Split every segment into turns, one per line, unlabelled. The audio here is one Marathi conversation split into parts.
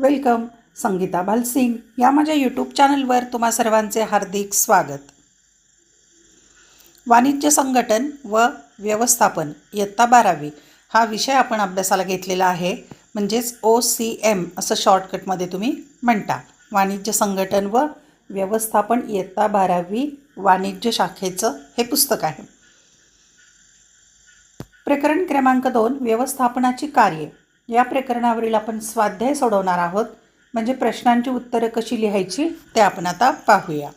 वेलकम संगीता भालसिंग या माझ्या यूट्यूब चॅनलवर तुम्हा सर्वांचे हार्दिक स्वागत. वाणिज्य संघटन व व्यवस्थापन इयत्ता बारावी हा विषय आपण अभ्यासाला घेतलेला आहे. म्हणजेच ओ सी एम असं शॉर्टकटमध्ये तुम्ही म्हणता. वाणिज्य संघटन व व्यवस्थापन इयत्ता बारावी वाणिज्य शाखेचं हे पुस्तक आहे. प्रकरण क्रमांक दोन व्यवस्थापनाची कार्ये. या प्रकरणावरील आपण स्वाध्याय सोडवणार आहोत. म्हणजे प्रश्नांची उत्तरं कशी लिहायची ते आपण आता पाहूया.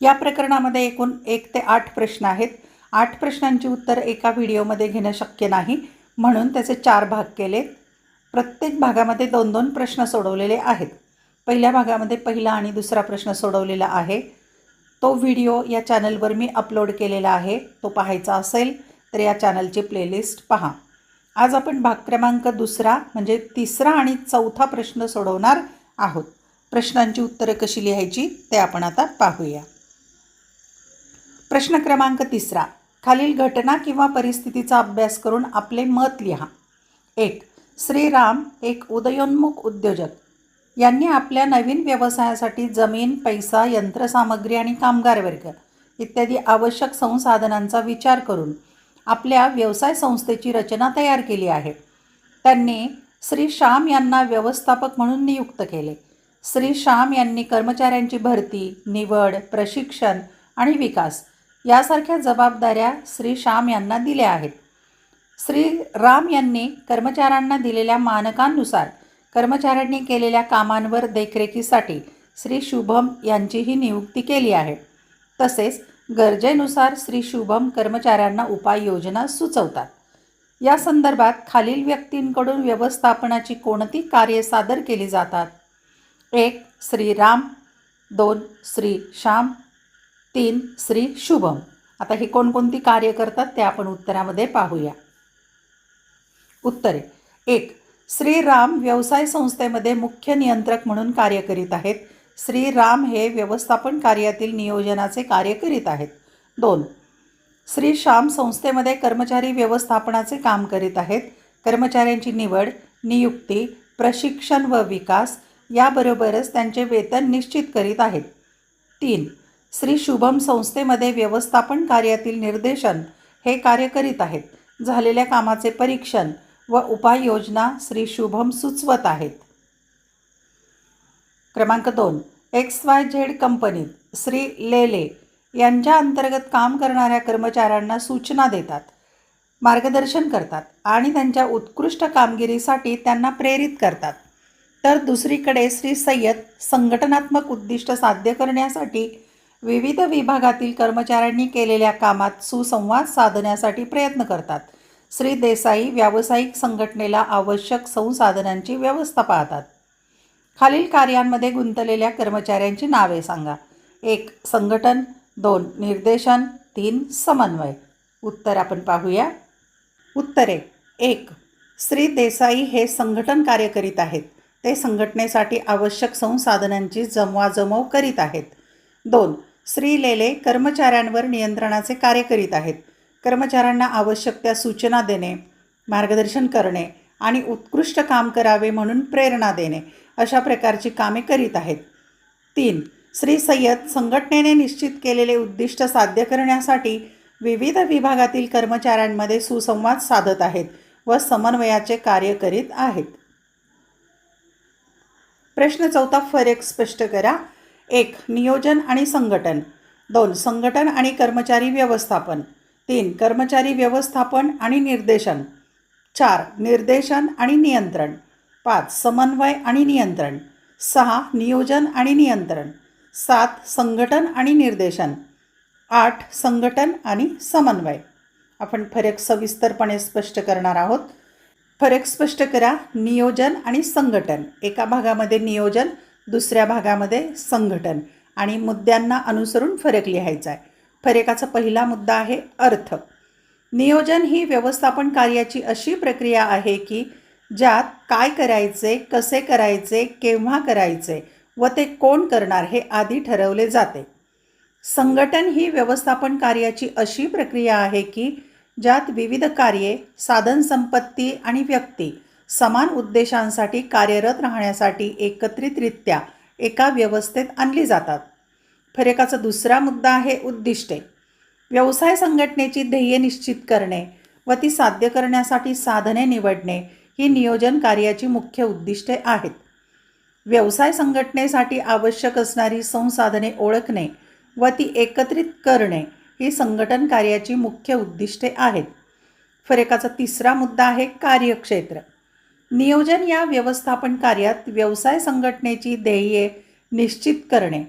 या प्रकरणामध्ये एकूण एक ते आठ प्रश्न आहेत. आठ प्रश्नांची उत्तर एका व्हिडिओमध्ये घेणं शक्य नाही. म्हणून त्याचे चार भाग केलेत. प्रत्येक भागामध्ये दोन दोन प्रश्न सोडवलेले आहेत. पहिल्या भागामध्ये पहिला आणि दुसरा प्रश्न सोडवलेला आहे. तो व्हिडिओ या चॅनलवर मी अपलोड केलेला आहे. तो पाहायचा असेल तर या चॅनलची प्लेलिस्ट पहा. आज आपण भाग क्रमांक दुसरा म्हणजे तिसरा आणि चौथा प्रश्न सोडवणार आहोत. प्रश्नांची उत्तरं कशी लिहायची ते आपण आता पाहूया. प्रश्न क्रमांक तिसरा. खालील घटना किंवा परिस्थितीचा अभ्यास करून आपले मत लिहा. एक श्रीराम एक उदयोन्मुख उद्योजक. यांनी आपल्या नवीन व्यवसायासाठी जमीन पैसा यंत्रसामग्री आणि कामगार वर्ग इत्यादी आवश्यक संसाधनांचा विचार करून आपल्या व्यवसाय संस्थेची रचना तयार केली आहे. त्यांनी श्री श्याम यांना व्यवस्थापक म्हणून नियुक्त केले. श्री श्याम यांनी कर्मचाऱ्यांची भरती निवड प्रशिक्षण आणि विकास यासारख्या जबाबदाऱ्या श्री श्याम यांना दिल्या आहेत. श्री राम यांनी कर्मचाऱ्यांना दिलेल्या मानकांनुसार कर्मचाऱ्यांनी केलेल्या कामांवर देखरेखीसाठी श्री शुभम यांचीही नियुक्ती केली आहे. तसेच गरजेनुसार श्री शुभम कर्मचाऱ्यांना उपाययोजना सुचवतात. या संदर्भात खालील व्यक्तींकडून व्यवस्थापनाची कोणती कार्ये सादर केली जातात? एक श्री राम दोन श्री श्याम तीन श्री शुभम. आता ही कोणकोणती कार्य करतात ते आपण उत्तरामध्ये पाहूया. उत्तरे. एक श्रीराम व्यवसाय संस्थेमध्ये मुख्य नियंत्रक म्हणून कार्य करीत आहेत. श्रीराम हे व्यवस्थापन कार्यातील नियोजनाचे कार्य करीत आहेत. दोन श्री श्याम संस्थेमध्ये कर्मचारी व्यवस्थापनाचे काम करीत आहेत. कर्मचाऱ्यांची निवड नियुक्ती प्रशिक्षण व विकास याबरोबरच त्यांचे वेतन निश्चित करीत आहेत. तीन श्री शुभम संस्थेमध्ये व्यवस्थापन कार्यातील निर्देशन हे कार्य करीत आहेत. झालेल्या कामाचे परीक्षण व उपाययोजना श्री शुभम सुचवत आहेत. क्रमांक दोन. एक्स वाय झेड कंपनीत श्री लेले यांच्या अंतर्गत काम करणाऱ्या कर्मचाऱ्यांना सूचना देतात मार्गदर्शन करतात आणि त्यांच्या उत्कृष्ट कामगिरीसाठी त्यांना प्रेरित करतात. तर दुसरीकडे श्री सय्यद संघटनात्मक उद्दिष्ट साध्य करण्यासाठी विविध विभागातील कर्मचाऱ्यांनी केलेल्या कामात सुसंवाद साधण्यासाठी प्रयत्न करतात. श्री देसाई व्यावसायिक संघटनेला आवश्यक संसाधनांची व्यवस्था पाहतात. खालील कार्यांमध्ये गुंतलेल्या कर्मचाऱ्यांची नावे सांगा. एक संघटन. दोन निर्देशन. तीन समन्वय. उत्तर आपण पाहूया. उत्तरे. एक श्री देसाई हे संघटन कार्य करीत आहेत. ते संघटनेसाठी आवश्यक संसाधनांची जमवाजमव करीत आहेत. दोन श्री लेले कर्मचाऱ्यांवर नियंत्रणाचे कार्य करीत आहेत. कर्मचाऱ्यांना आवश्यक त्या सूचना देणे मार्गदर्शन करणे आणि उत्कृष्ट काम करावे म्हणून प्रेरणा देणे. अशा प्रकारची कामे करीत आहेत. तीन श्री सय्यद संघटनेने निश्चित केलेले उद्दिष्ट साध्य करण्यासाठी विविध विभागातील कर्मचाऱ्यांमध्ये सुसंवाद साधत आहेत व समन्वयाचे कार्य करीत आहेत. प्रश्न चौथा फरक स्पष्ट करा. एक नियोजन आणि संघटन. दोन संघटन आणि कर्मचारी व्यवस्थापन. तीन कर्मचारी व्यवस्थापन आणि निर्देशन. चार निर्देशन आणि नियंत्रण. पाच समन्वय आणि नियंत्रण. सहा नियोजन आणि नियंत्रण. सात संघटन आणि निर्देशन. आठ संघटन आणि समन्वय. आपण फरक सविस्तरपणे स्पष्ट करणार आहोत. फरक स्पष्ट करा नियोजन आणि संघटन. एका भागामध्ये नियोजन दुसऱ्या भागामध्ये संघटन. आणि मुद्द्यांना अनुसरून फरक लिहायचा आहे. फरकाचा पहिला मुद्दा आहे अर्थ. नियोजन ही व्यवस्थापन कार्याची अशी प्रक्रिया आहे की ज्यात काय करायचे कसे करायचे केव्हा करायचे व ते कोण करणार हे आधी ठरवले जाते. संघटन ही व्यवस्थापन कार्याची अशी प्रक्रिया आहे की ज्यात विविध कार्ये साधनसंपत्ती आणि व्यक्ती समान उद्देशांसाठी कार्यरत राहण्यासाठी एकत्रितरित्या एका व्यवस्थेत आणली जातात. फरकाचा दुसरा मुद्दा आहे उद्दिष्टे. व्यवसाय संघटनेची ध्येय निश्चित करणे व ती साध्य करण्यासाठी साधने निवडणे ही नियोजन कार्याची मुख्य उद्दिष्टे आहेत. व्यवसाय संघटनेसाठी आवश्यक असणारी संसाधने ओळखणे व ती एकत्रित करणे ही संघटन कार्याची मुख्य उद्दिष्टे आहेत. फरकाचा तिसरा मुद्दा आहे कार्यक्षेत्र. नियोजन या व्यवस्थापन कार्यात व्यवसाय संघटनेची ध्येये निश्चित करणे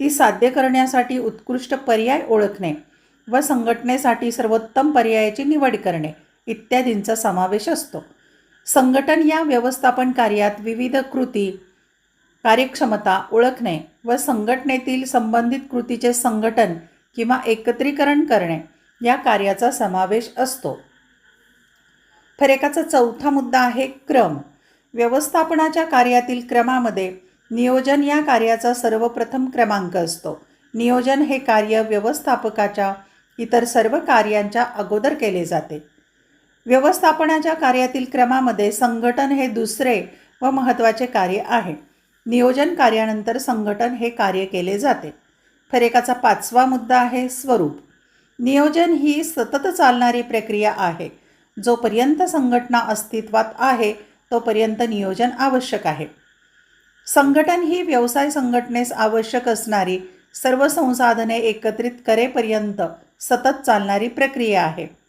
ती साध्य करण्यासाठी उत्कृष्ट पर्याय ओळखणे व संघटनेसाठी सर्वोत्तम पर्यायाची निवड करणे इत्यादींचा समावेश असतो. संघटन या व्यवस्थापन कार्यात विविध कृती कार्यक्षमता ओळखणे व संघटनेतील संबंधित कृतीचे संघटन किंवा एकत्रीकरण करणे या कार्याचा समावेश असतो. फरेकाचा चौथा मुद्दा आहे क्रम. व्यवस्थापनाच्या कार्यातील क्रमामध्ये नियोजन या कार्याचा सर्वप्रथम क्रमांक असतो. नियोजन हे कार्य व्यवस्थापकाच्या इतर सर्व कार्यांच्या अगोदर केले जाते. व्यवस्थापनाच्या कार्यातील क्रमामध्ये संघटन हे दुसरे व महत्त्वाचे कार्य आहे. नियोजन कार्यानंतर संघटन हे कार्य केले जाते. फरेकाचा पाचवा मुद्दा आहे स्वरूप. नियोजन ही सतत चालणारी प्रक्रिया आहे. जोपर्यंत संघटना अस्तित्वात आहे तोपर्यंत नियोजन आवश्यक आहे. संघटन ही व्यवसाय संघटनेस आवश्यक असणारी सर्व संसाधने एकत्रित करेपर्यंत सतत चालणारी प्रक्रिया आहे.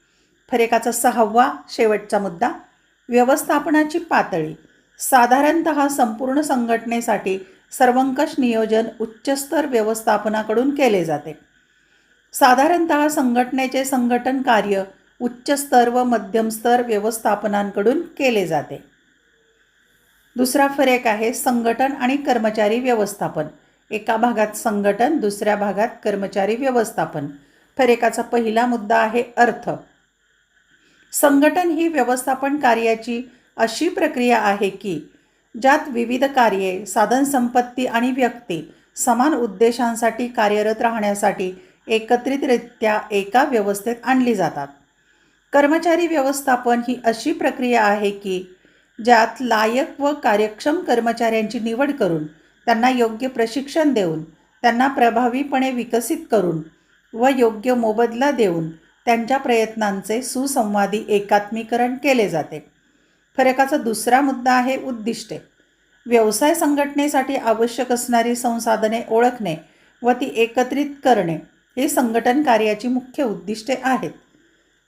फरेकाचा सहावा शेवटचा मुद्दा व्यवस्थापनाची पातळी. साधारणत संपूर्ण संघटनेसाठी सर्वंकष नियोजन उच्चस्तर व्यवस्थापनाकडून केले जाते. साधारणत संघटनेचे संघटन कार्य उच्च स्तर व मध्यम स्तर व्यवस्थापनांकडून केले जाते. दुसरा फरक आहे संघटन आणि कर्मचारी व्यवस्थापन. एका भागात संघटन दुसऱ्या भागात कर्मचारी व्यवस्थापन. फरेकाचा पहिला मुद्दा आहे अर्थ. संघटन ही व्यवस्थापन कार्याची अशी प्रक्रिया आहे की ज्यात विविध कार्ये साधनसंपत्ती आणि व्यक्ती समान उद्देशांसाठी कार्यरत राहण्यासाठी एकत्रितरित्या एका व्यवस्थेत आणली जातात. कर्मचारी व्यवस्थापन ही अशी प्रक्रिया आहे की ज्यात लायक व कार्यक्षम कर्मचाऱ्यांची निवड करून त्यांना योग्य प्रशिक्षण देऊन त्यांना प्रभावीपणे विकसित करून व योग्य मोबदला देऊन त्यांच्या प्रयत्नांचे सुसंवादी एकात्मीकरण केले जाते. फरकाचा दुसरा मुद्दा आहे उद्दिष्टे. व्यवसाय संघटनेसाठी आवश्यक असणारी संसाधने ओळखणे व ती एकत्रित करणे ही संघटन कार्याची मुख्य उद्दिष्टे आहेत.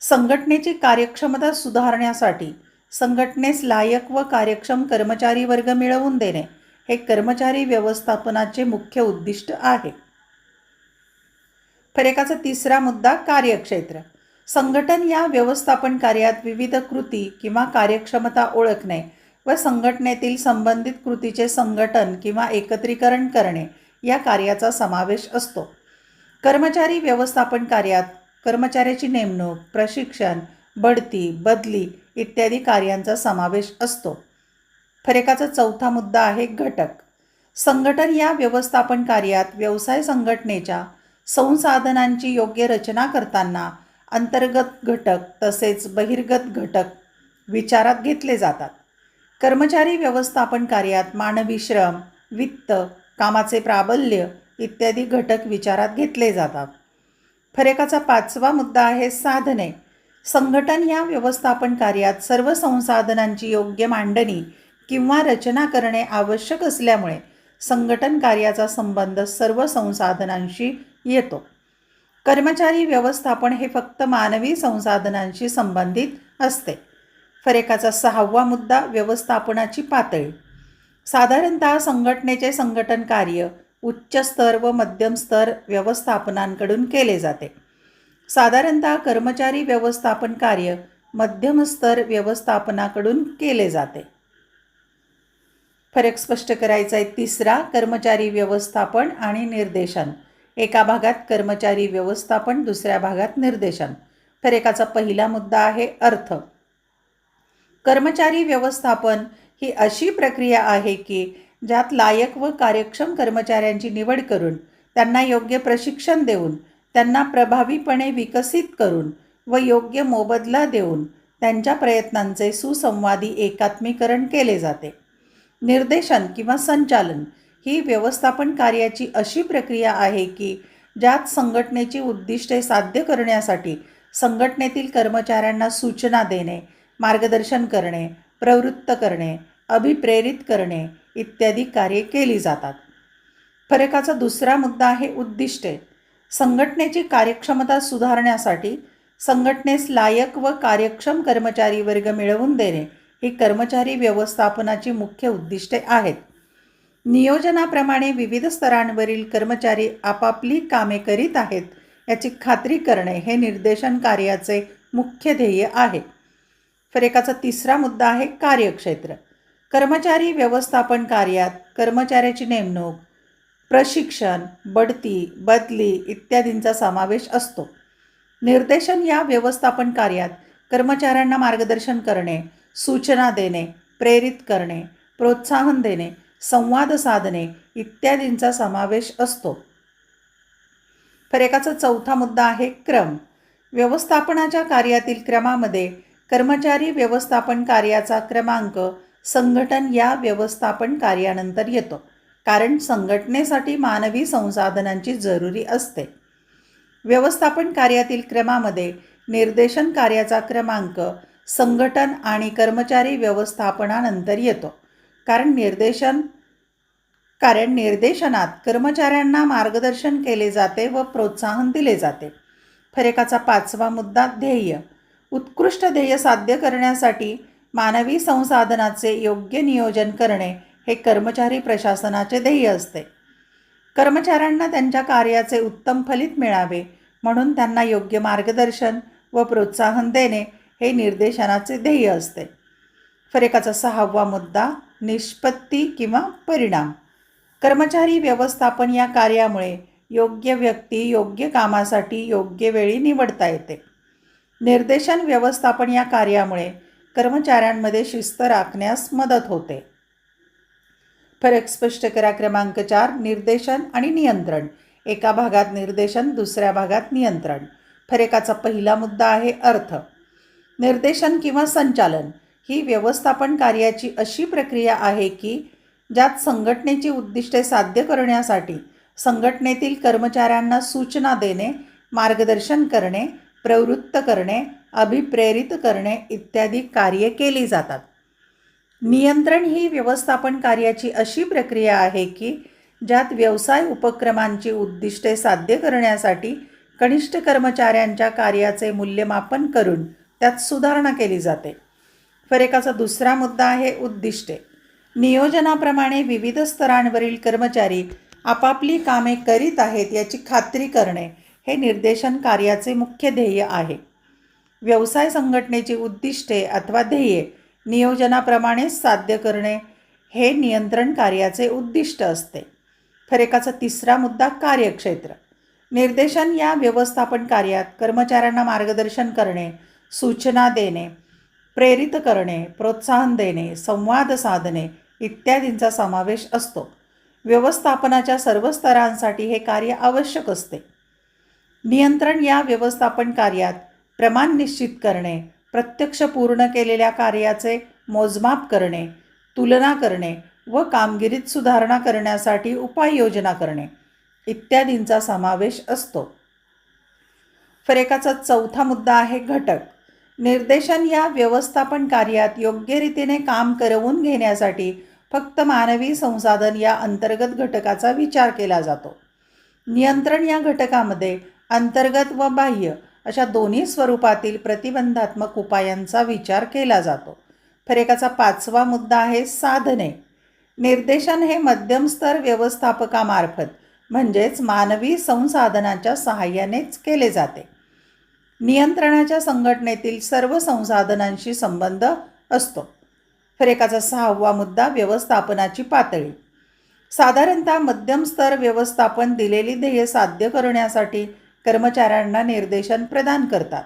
संघटनेची कार्यक्षमता सुधारण्यासाठी संघटनेस लायक व कार्यक्षम कर्मचारी वर्ग मिळवून देणे हे कर्मचारी व्यवस्थापनाचे मुख्य उद्दिष्ट आहे. फरकाचा तिसरा मुद्दा कार्यक्षेत्र. संघटन या व्यवस्थापन कार्यात विविध कृती किंवा कार्यक्षमता ओळखणे व संघटनेतील संबंधित कृतीचे संघटन किंवा एकत्रीकरण करणे या कार्याचा समावेश असतो. कर्मचारी व्यवस्थापन कार्यात कर्मचाऱ्याची नेमणूक प्रशिक्षण बढती बदली इत्यादी कार्यांचा समावेश असतो. फरकाचा चौथा मुद्दा आहे घटक. संघटन या व्यवस्थापन कार्यात व्यवसाय संघटनेच्या संसाधनांची योग्य रचना करताना अंतर्गत घटक तसेच बहिर्गत घटक विचारात घेतले जातात. कर्मचारी व्यवस्थापन कार्यात मानवी श्रम वित्त कामाचे प्राबल्य इत्यादी घटक विचारात घेतले जातात. फरेकाचा पाचवा मुद्दा आहे साधने. संघटन या व्यवस्थापन कार्यात सर्व संसाधनांची योग्य मांडणी किंवा रचना करणे आवश्यक असल्यामुळे संघटन कार्याचा संबंध सर्व संसाधनांशी येतो. कर्मचारी व्यवस्थापन हे फक्त मानवी संसाधनांशी संबंधित असते. फरेकाचा सहावा मुद्दा व्यवस्थापनाची पातळी. साधारणतः संघटनेचे संघटन कार्य उच्च स्तर व मध्यम स्तर व्यवस्थापनांकडून केले जाते. साधारणतः कर्मचारी व्यवस्थापन कार्य मध्यम स्तर व्यवस्थापनाकडून केले जाते. फरक स्पष्ट करायचा आहे तिसरा कर्मचारी व्यवस्थापन आणि निर्देशन. एका भागात कर्मचारी व्यवस्थापन दुसऱ्या भागात निर्देशन. फरेकाचा पहिला मुद्दा आहे अर्थ. कर्मचारी व्यवस्थापन ही अशी प्रक्रिया आहे की ज्यात लायक व कार्यक्षम कर्मचाऱ्यांची निवड करून त्यांना योग्य प्रशिक्षण देऊन त्यांना प्रभावीपणे विकसित करून व योग्य मोबदला देऊन त्यांच्या प्रयत्नांचे सुसंवादी एकात्मीकरण केले जाते. निर्देशन किंवा संचालन ही व्यवस्थापन कार्याची अशी प्रक्रिया आहे की ज्यात संघटनेची उद्दिष्टे साध्य करण्यासाठी संघटनेतील कर्मचाऱ्यांना सूचना देणे मार्गदर्शन करणे प्रवृत्त करणे अभिप्रेरित करणे इत्यादी कार्ये केली जातात. फरकाचा दुसरा मुद्दा आहे उद्दिष्टे. संघटनेची कार्यक्षमता सुधारण्यासाठी संघटनेस लायक व कार्यक्षम कर्मचारी वर्ग मिळवून देणे ही कर्मचारी व्यवस्थापनाची मुख्य उद्दिष्टे आहेत. नियोजनाप्रमाणे विविध स्तरांवरील कर्मचारी आपापली कामे करीत आहेत याची खात्री करणे हे निर्देशन कार्याचे मुख्य ध्येय आहे. फरेकाचा तिसरा मुद्दा आहे कार्यक्षेत्र. कर्मचारी व्यवस्थापन कार्यात कर्मचाऱ्याची नेमणूक प्रशिक्षण बढती बदली इत्यादींचा समावेश असतो. निर्देशन या व्यवस्थापन कार्यात कर्मचाऱ्यांना मार्गदर्शन करणे सूचना देणे प्रेरित करणे प्रोत्साहन देणे संवाद साधणे इत्यादींचा समावेश असतो. फरेकाचा चौथा मुद्दा आहे क्रम. व्यवस्थापनाच्या कार्यातील क्रमामध्ये कर्मचारी व्यवस्थापन कार्याचा क्रमांक संघटन या व्यवस्थापन कार्यानंतर येतो. कारण संघटनेसाठी मानवी संसाधनांची जरुरी असते. व्यवस्थापन कार्यातील क्रमामध्ये निर्देशन कार्याचा क्रमांक संघटन आणि कर्मचारी व्यवस्थापनानंतर येतो. कारण निर्देशन कारण निर्देशनात कर्मचाऱ्यांना मार्गदर्शन केले जाते व प्रोत्साहन दिले जाते. फरेकाचा पाचवा मुद्दा ध्येय. उत्कृष्ट ध्येय साध्य करण्यासाठी मानवी संसाधनाचे योग्य नियोजन करणे हे कर्मचारी प्रशासनाचे ध्येय असते. कर्मचाऱ्यांना त्यांच्या कार्याचे उत्तम फलित मिळावे म्हणून त्यांना योग्य मार्गदर्शन व प्रोत्साहन देणे हे निर्देशनाचे ध्येय असते. फरेकाचा सहावा मुद्दा निष्पत्ती किंवा परिणाम. कर्मचारी व्यवस्थापन या कार्यामुळे योग्य व्यक्ती योग्य कामासाठी योग्य वेळी निवडता येते. निर्देशन व्यवस्थापन या कार्यामुळे कर्मचाऱ्यांमध्ये शिस्त राखण्यास मदत होते. फरक स्पष्ट करा क्रमांक चार निर्देशन आणि नियंत्रण. एका भागात निर्देशन दुसऱ्या भागात नियंत्रण. फरकाचा पहिला मुद्दा आहे अर्थ. निर्देशन किंवा संचालन ही व्यवस्थापन कार्याची अशी प्रक्रिया आहे की ज्यात संघटनेची उद्दिष्टे साध्य करण्यासाठी संघटनेतील कर्मचाऱ्यांना सूचना देणे मार्गदर्शन करणे प्रवृत्त करणे अभिप्रेरित करणे इत्यादी कार्ये केली जातात. नियंत्रण ही व्यवस्थापन कार्याची अशी प्रक्रिया आहे की ज्यात व्यवसाय उपक्रमांची उद्दिष्टे साध्य करण्यासाठी कनिष्ठ कर्मचाऱ्यांच्या कार्याचे मूल्यमापन करून त्यात सुधारणा केली जाते. फरेकाचा दुसरा मुद्दा आहे उद्दिष्टे. नियोजनाप्रमाणे विविध स्तरांवरील कर्मचारी आपापली कामे करीत आहेत याची खात्री करणे हे निर्देशन कार्याचे मुख्य ध्येय आहे. व्यवसाय संघटनेची उद्दिष्टे अथवा ध्येये नियोजनाप्रमाणेच साध्य करणे हे नियंत्रण कार्याचे उद्दिष्ट असते. फरकाचा तिसरा मुद्दा कार्यक्षेत्र. निर्देशन या व्यवस्थापन कार्यात कर्मचाऱ्यांना मार्गदर्शन करणे सूचना देणे प्रेरित करणे प्रोत्साहन देणे संवाद साधणे इत्यादींचा समावेश असतो. व्यवस्थापनाच्या सर्व स्तरांसाठी हे कार्य आवश्यक असते. नियंत्रण या व्यवस्थापन कार्यात प्रमाण निश्चित करणे प्रत्यक्ष पूर्ण केलेल्या कार्याचे मोजमाप करणे तुलना करणे व कामगिरीत सुधारणा करण्यासाठी उपाययोजना करणे इत्यादींचा समावेश असतो. फरेकाचा चौथा मुद्दा आहे घटक. निर्देशन या व्यवस्थापन कार्यात योग्यरीतीने काम करवून घेण्यासाठी फक्त मानवी संसाधन या अंतर्गत घटकाचा विचार केला जातो. नियंत्रण या घटकामध्ये अंतर्गत व बाह्य अशा दोन्ही स्वरूपातील प्रतिबंधात्मक उपायांचा विचार केला जातो. फरेकाचा पाचवा मुद्दा आहे साधने. निर्देशन हे मध्यमस्तर व्यवस्थापकामार्फत म्हणजेच मानवी संसाधनाच्या सहाय्यानेच केले जाते. नियंत्रणाच्या संघटनेतील सर्व संसाधनांशी संबंध असतो. फरकाचा सहावा मुद्दा व्यवस्थापनाची पातळी. साधारणतः मध्यम स्तर व्यवस्थापन दिलेली ध्येय साध्य करण्यासाठी कर्मचाऱ्यांना निर्देशन प्रदान करतात.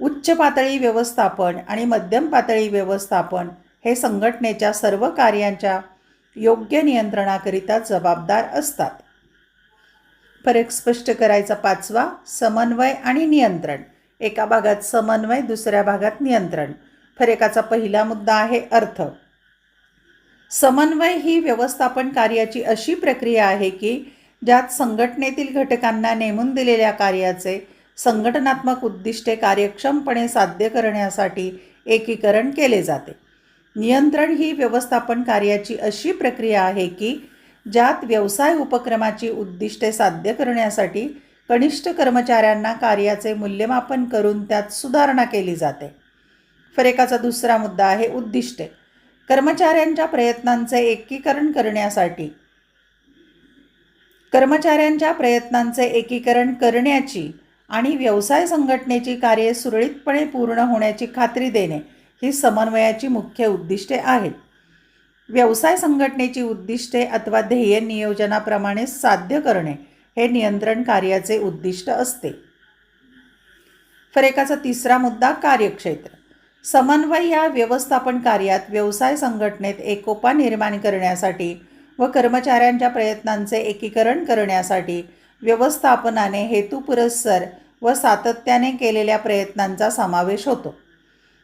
उच्च पातळी व्यवस्थापन आणि मध्यम पातळी व्यवस्थापन हे संघटनेच्या सर्व कार्यांच्या योग्य नियंत्रणाकरिता जबाबदार असतात. फरक स्पष्ट करायचा पाचवा समन्वय आणि नियंत्रण. एका भागात समन्वय दुसऱ्या भागात नियंत्रण. फरेकाचा पहिला मुद्दा आहे अर्थ. समन्वय ही व्यवस्थापन कार्याची अशी प्रक्रिया आहे की ज्यात संघटनेतील घटकांना नेमून दिलेल्या कार्याचे संघटनात्मक उद्दिष्टे कार्यक्षमपणे साध्य करण्यासाठी एकीकरण केले जाते. नियंत्रण ही व्यवस्थापन कार्याची अशी प्रक्रिया आहे की ज्यात व्यवसाय उपक्रमाची उद्दिष्टे साध्य करण्यासाठी कनिष्ठ कर्मचाऱ्यांना कार्याचे मूल्यमापन करून त्यात सुधारणा केली जाते. फरेकाचा दुसरा मुद्दा आहे उद्दिष्टे. कर्मचाऱ्यांच्या प्रयत्नांचे एकीकरण करण्यासाठी. कर्मचाऱ्यांच्या प्रयत्नांचे एकीकरण करण्याची आणि व्यवसाय संघटनेची कार्ये सुरळीतपणे पूर्ण होण्याची खात्री देणे ही समन्वयाची मुख्य उद्दिष्टे आहेत. व्यवसाय संघटनेची उद्दिष्टे अथवा ध्येय नियोजनाप्रमाणे साध्य करणे हे नियंत्रण कार्याचे उद्दिष्ट असते. फरेकाचा तिसरा मुद्दा कार्यक्षेत्र. समन्वय या व्यवस्थापन कार्यात व्यवसाय संघटनेत एकोपा निर्माण करण्यासाठी व कर्मचाऱ्यांच्या प्रयत्नांचे एकीकरण करण्यासाठी व्यवस्थापनाने हेतुपुरस्सर व सातत्याने केलेल्या प्रयत्नांचा समावेश होतो.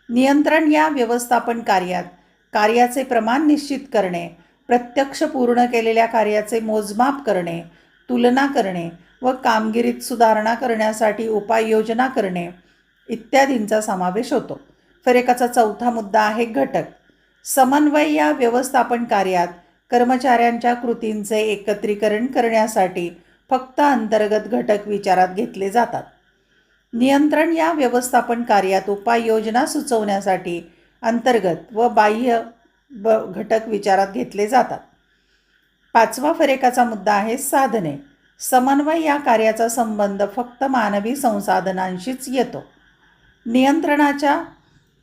नियंत्रण या व्यवस्थापन कार्यात कार्याचे प्रमाण निश्चित करणे प्रत्यक्ष पूर्ण केलेल्या कार्याचे मोजमाप करणे तुलना करणे व कामगिरीत सुधारणा करण्यासाठी उपाययोजना करणे इत्यादींचा समावेश होतो. फरेकाचा चौथा मुद्दा आहे घटक. समन्वय या व्यवस्थापन कार्यात कर्मचाऱ्यांच्या कृतींचे एकत्रीकरण करण्यासाठी फक्त अंतर्गत घटक विचारात घेतले जातात. नियंत्रण या व्यवस्थापन कार्यात उपाययोजना सुचवण्यासाठी अंतर्गत व बाह्य ब घटक विचारात घेतले जातात. पाचवा फरेकाचा मुद्दा आहे साधने. समन्वय या कार्याचा संबंध फक्त मानवी संसाधनांशीच येतो. नियंत्रणाच्या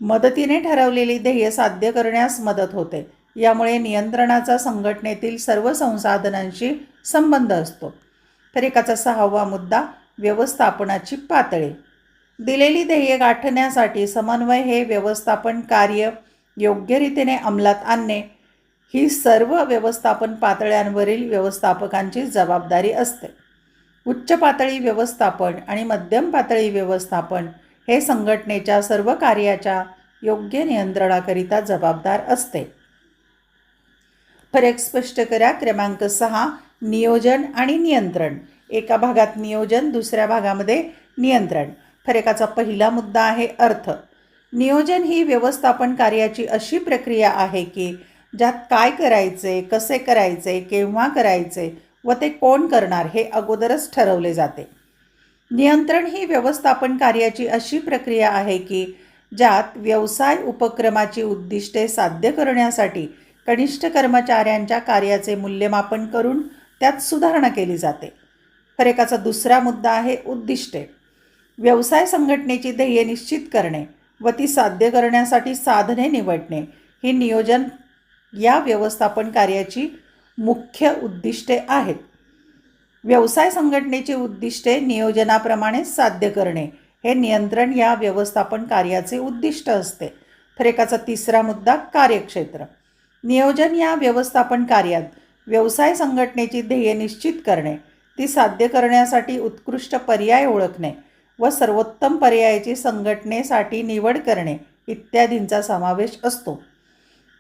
मदतीने ठरवलेली ध्येय साध्य करण्यास मदत होते. यामुळे नियंत्रणाचा संघटनेतील सर्व संसाधनांशी संबंध असतो. फरकाचा सहावा मुद्दा व्यवस्थापनाची पातळी. दिलेली ध्येय गाठण्यासाठी समन्वय हे व्यवस्थापन कार्य योग्य रीतीने अंमलात आणणे ही सर्व व्यवस्थापन पातळ्यांवरील व्यवस्थापकांची जबाबदारी असते. उच्च पातळी व्यवस्थापन आणि मध्यम पातळी व्यवस्थापन हे संघटनेच्या सर्व कार्याच्या योग्य नियंत्रणाकरिता जबाबदार असते. फरक स्पष्ट करा. क्रमांक सहा नियोजन आणि नियंत्रण. एका भागात नियोजन दुसऱ्या भागामध्ये नियंत्रण. फरकाचा पहिला मुद्दा आहे अर्थ. नियोजन ही व्यवस्थापन कार्याची अशी प्रक्रिया आहे की ज्यात काय करायचे कसे करायचे केव्हा करायचे व ते कोण करणार हे अगोदरच ठरवले जाते. नियंत्रण ही व्यवस्थापन कार्याची अशी प्रक्रिया आहे की ज्यात व्यवसाय उपक्रमाची उद्दिष्टे साध्य करण्यासाठी कनिष्ठ कर्मचाऱ्यांच्या कार्याचे मूल्यमापन करून त्यात सुधारणा केली जाते. फरकाचा दुसरा मुद्दा आहे उद्दिष्टे. व्यवसाय संघटनेची ध्येय निश्चित करणे व ती साध्य करण्यासाठी साधने निवडणे ही नियोजन या व्यवस्थापन कार्याची मुख्य उद्दिष्टे आहेत. व्यवसाय संघटनेची उद्दिष्टे नियोजनाप्रमाणेच साध्य करणे. हे नियंत्रण या व्यवस्थापन कार्याचे उद्दिष्ट असते. फरकाचा तिसरा मुद्दा कार्यक्षेत्र. नियोजन या व्यवस्थापन कार्यात व्यवसाय संघटनेची ध्येय निश्चित करणे ती साध्य करण्यासाठी उत्कृष्ट पर्याय ओळखणे व सर्वोत्तम पर्यायाची संघटनेसाठी निवड करणे इत्यादींचा समावेश असतो.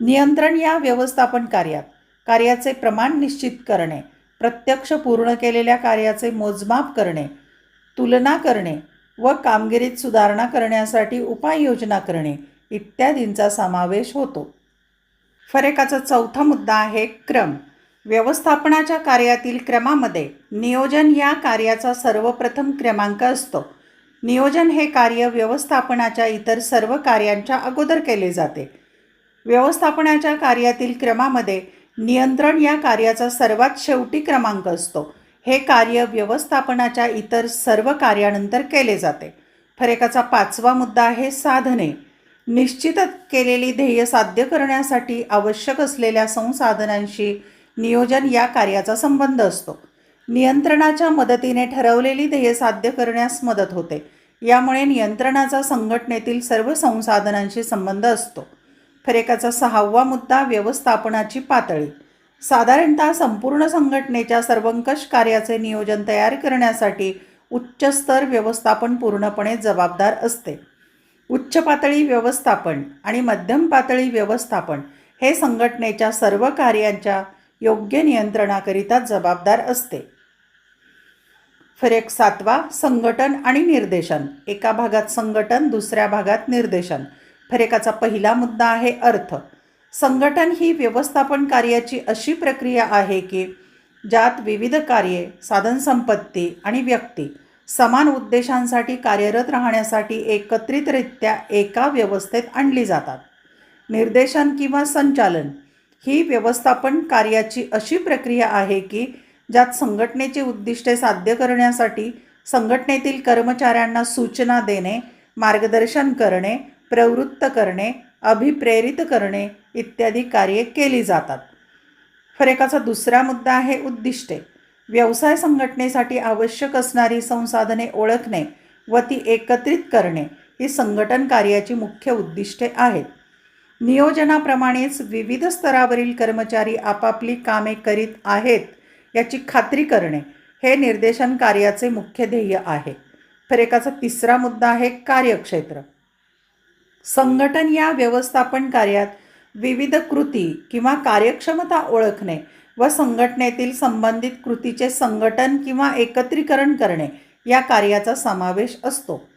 नियंत्रण या व्यवस्थापन कार्यात कार्याचे प्रमाण निश्चित करणे प्रत्यक्ष पूर्ण केलेल्या कार्याचे मोजमाप करणे तुलना करणे व कामगिरीत सुधारणा करण्यासाठी उपाययोजना करणे इत्यादींचा समावेश होतो. फरेकाचा चौथा मुद्दा आहे क्रम. व्यवस्थापनाच्या कार्यातील क्रमामध्ये नियोजन या कार्याचा सर्वप्रथम क्रमांक असतो. नियोजन हे कार्य व्यवस्थापनाच्या इतर सर्व कार्यांच्या अगोदर केले जाते. व्यवस्थापनाच्या कार्यातील क्रमामध्ये नियंत्रण या कार्याचा सर्वात शेवटी क्रमांक असतो. हे कार्य व्यवस्थापनाच्या इतर सर्व कार्यानंतर केले जाते. फरेकाचा पाचवा मुद्दा आहे साधने. निश्चित केलेली ध्येय साध्य करण्यासाठी आवश्यक असलेल्या संसाधनांशी नियोजन या कार्याचा संबंध असतो. नियंत्रणाच्या मदतीने ठरवलेली ध्येय साध्य करण्यास मदत होते. यामुळे नियंत्रणाचा संघटनेतील सर्व संसाधनांशी संबंध असतो. फरेकाचा सहावा मुद्दा व्यवस्थापनाची पातळी. साधारणतः संपूर्ण संघटनेच्या सर्वंकष कार्याचे नियोजन तयार करण्यासाठी उच्च स्तर व्यवस्थापन पूर्णपणे जबाबदार असते. उच्च पातळी व्यवस्थापन आणि मध्यम पातळी व्यवस्थापन हे संघटनेच्या सर्व कार्यांच्या योग्य नियंत्रणाकरिता जबाबदार असते. फरक सातवा संघटन आणि निर्देशन. एका भागात संघटन दुसऱ्या भागात निर्देशन. फरेकाचा पहिला मुद्दा आहे अर्थ. संघटन ही व्यवस्थापन कार्याची अशी प्रक्रिया आहे की ज्यात विविध कार्ये साधनसंपत्ती आणि व्यक्ती समान उद्देशांसाठी कार्यरत राहण्यासाठी एकत्रितरित्या एका व्यवस्थेत आणली जातात. निर्देशन किंवा संचालन ही व्यवस्थापन कार्याची अशी प्रक्रिया आहे की ज्यात संघटनेची उद्दिष्टे साध्य करण्यासाठी संघटनेतील कर्मचाऱ्यांना सूचना देणे मार्गदर्शन करणे प्रवृत्त करणे अभिप्रेरित करणे इत्यादी कार्ये केली जातात. फरेकाचा दुसरा मुद्दा आहे उद्दिष्टे. व्यवसाय संघटनेसाठी आवश्यक असणारी संसाधने ओळखणे व ती एकत्रित करणे ही संघटन कार्याची मुख्य उद्दिष्टे आहेत. नियोजनाप्रमाणेच विविध स्तरावरील कर्मचारी आपापली कामे करीत आहेत याची खात्री करणे हे निर्देशन कार्याचे मुख्य ध्येय आहे. फरेकाचा तिसरा मुद्दा आहे कार्यक्षेत्र. संघटन या व्यवस्थापन कार्यात विविध कृती किंवा कार्यक्षमता ओळखणे व संघटनेतील संबंधित कृतीचे संघटन किंवा एकत्रीकरण करणे या कार्याचा समावेश असतो.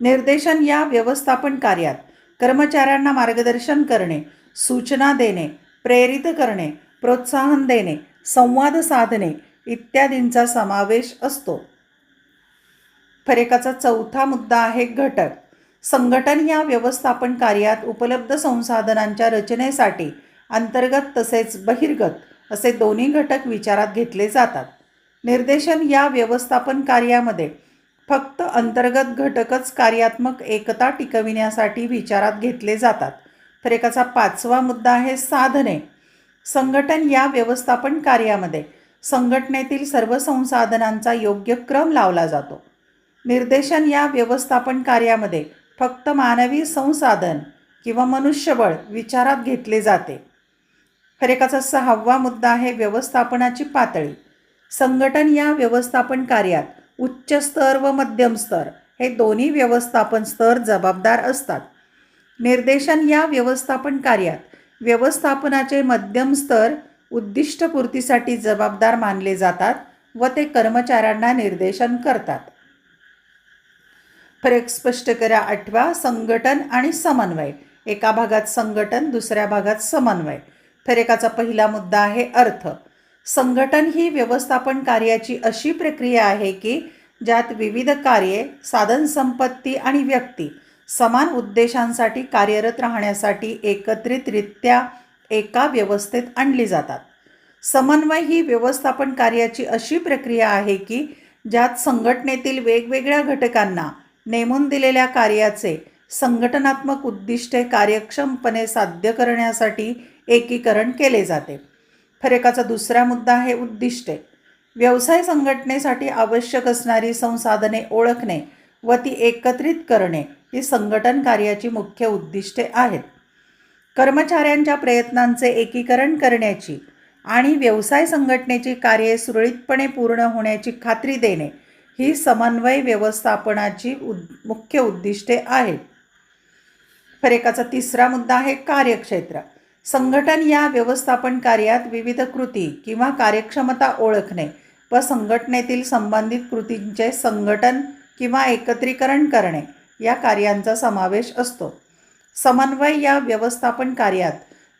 निर्देशन या व्यवस्थापन कार्यात कर्मचाऱ्यांना मार्गदर्शन करणे सूचना देणे प्रेरित करणे प्रोत्साहन देणे संवाद साधणे इत्यादींचा समावेश असतो. फरेकाचा चौथा मुद्दा आहे घटक. संघटन या व्यवस्थापन कार्यात उपलब्ध संसाधनांच्या रचनेसाठी अंतर्गत तसेच बहिर्गत असे दोन्ही घटक विचारात घेतले जातात. निर्देशन या व्यवस्थापन कार्यामध्ये फक्त अंतर्गत घटकच कार्यात्मक एकता टिकविण्यासाठी विचारात घेतले जातात. तर एकाचा पाचवा मुद्दा आहे साधने. संघटन या व्यवस्थापन कार्यामध्ये संघटनेतील सर्व संसाधनांचा योग्य क्रम लावला जातो. निर्देशन या व्यवस्थापन कार्यामध्ये फक्त मानवी संसाधन किंवा मनुष्यबळ विचारात घेतले जाते. फरकाचा सहावा मुद्दा आहे व्यवस्थापनाची पातळी. संघटन या व्यवस्थापन कार्यात उच्च स्तर व मध्यम स्तर हे दोन्ही व्यवस्थापन स्तर जबाबदार असतात. निर्देशन या व्यवस्थापन कार्यात व्यवस्थापनाचे मध्यम स्तर उद्दिष्टपूर्तीसाठी जबाबदार मानले जातात व ते कर्मचाऱ्यांना निर्देशन करतात. फरक स्पष्ट करा. आठवा संघटन आणि समन्वय. एका भागात संघटन दुसऱ्या भागात समन्वय. फरकाचा पहिला मुद्दा आहे अर्थ. संघटन ही व्यवस्थापन कार्याची अशी प्रक्रिया आहे की ज्यात विविध कार्ये साधनसंपत्ती आणि व्यक्ती समान उद्देशांसाठी कार्यरत राहण्यासाठी एकत्रितरित्या एका व्यवस्थेत आणली जातात. समन्वय ही व्यवस्थापन कार्याची अशी प्रक्रिया आहे की ज्यात संघटनेतील वेगवेगळ्या घटकांना नेमून दिलेल्या कार्याचे संघटनात्मक उद्दिष्टे कार्यक्षमपणे साध्य करण्यासाठी एकीकरण केले जाते. फरकाचा दुसरा मुद्दा आहे उद्दिष्टे. व्यवसाय संघटनेसाठी आवश्यक असणारी संसाधने ओळखणे व ती एकत्रित करणे ही संघटन कार्याची मुख्य उद्दिष्टे आहेत. कर्मचाऱ्यांच्या प्रयत्नांचे एकीकरण करण्याची आणि व्यवसाय संघटनेची कार्ये सुरळीतपणे पूर्ण होण्याची खात्री देणे ही समन्वय व्यवस्थापनाची उद मुख्य उद्दिष्टे आहेत. फरेकाचा तिसरा मुद्दा आहे कार्यक्षेत्र. संघटन या व्यवस्थापन कार्यात विविध कृती किंवा कार्यक्षमता ओळखणे व संघटनेतील संबंधित कृतींचे संघटन किंवा एकत्रीकरण करणे या कार्यांचा समावेश असतो. समन्वय या व्यवस्थापन कार्यात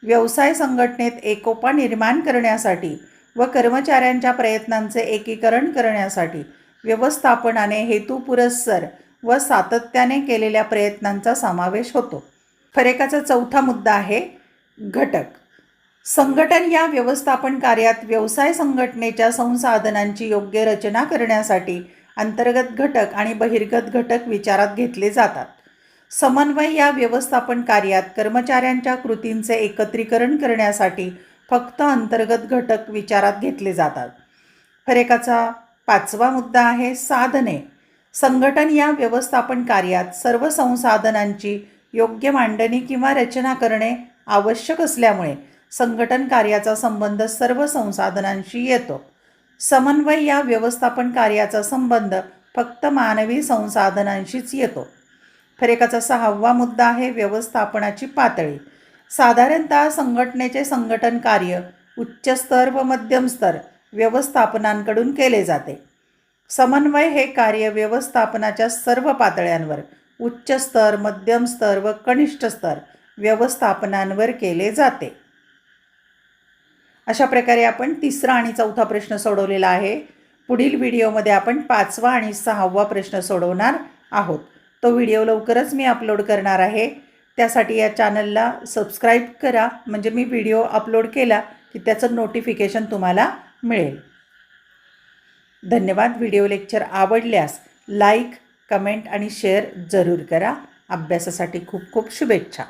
व्यवसाय संघटनेत एकोपा निर्माण करण्यासाठी व कर्मचाऱ्यांच्या प्रयत्नांचे एकीकरण करण्यासाठी व्यवस्थापनाने हेतुपुरस्सर व सातत्याने केलेल्या प्रयत्नांचा समावेश होतो. फरेकाचा चौथा मुद्दा आहे घटक. संघटन या व्यवस्थापन कार्यात व्यवसाय संघटनेच्या संसाधनांची योग्य रचना करण्यासाठी अंतर्गत घटक आणि बहिर्गत घटक विचारात घेतले जातात. समन्वय या व्यवस्थापन कार्यात कर्मचाऱ्यांच्या कृतींचे एकत्रीकरण करण्यासाठी फक्त अंतर्गत घटक विचारात घेतले जातात. फरेकाचा पाचवा मुद्दा आहे साधने. संघटन या व्यवस्थापन कार्यात सर्व संसाधनांची योग्य मांडणी किंवा रचना करणे आवश्यक असल्यामुळे संघटन कार्याचा संबंध सर्व संसाधनांशी येतो. समन्वय या व्यवस्थापन कार्याचा संबंध फक्त मानवी संसाधनांशीच येतो. फरेकाचा सहावा मुद्दा आहे व्यवस्थापनाची पातळी. साधारणतः संघटनेचे संघटन कार्य उच्च स्तर व मध्यम स्तर व्यवस्थापनांकडून केले जाते. समन्वय हे कार्य व्यवस्थापनाच्या सर्व पातळ्यांवर उच्च स्तर मध्यम स्तर व कनिष्ठ स्तर व्यवस्थापनांवर केले जाते. अशा प्रकारे आपण तिसरा आणि चौथा प्रश्न सोडवलेला आहे. पुढील व्हिडिओमध्ये आपण पाचवा आणि सहावा प्रश्न सोडवणार आहोत. तो व्हिडिओ लवकरच मी अपलोड करणार आहे. त्यासाठी या चॅनलला सबस्क्राईब करा. म्हणजे मी व्हिडिओ अपलोड केला की त्याचं नोटिफिकेशन तुम्हाला मिळेल. धन्यवाद व्हिडिओ लेक्चर आवडल्यास लाईक कमेंट आणि शेअर जरूर करा. अभ्यासासाठी खूप खूप शुभेच्छा.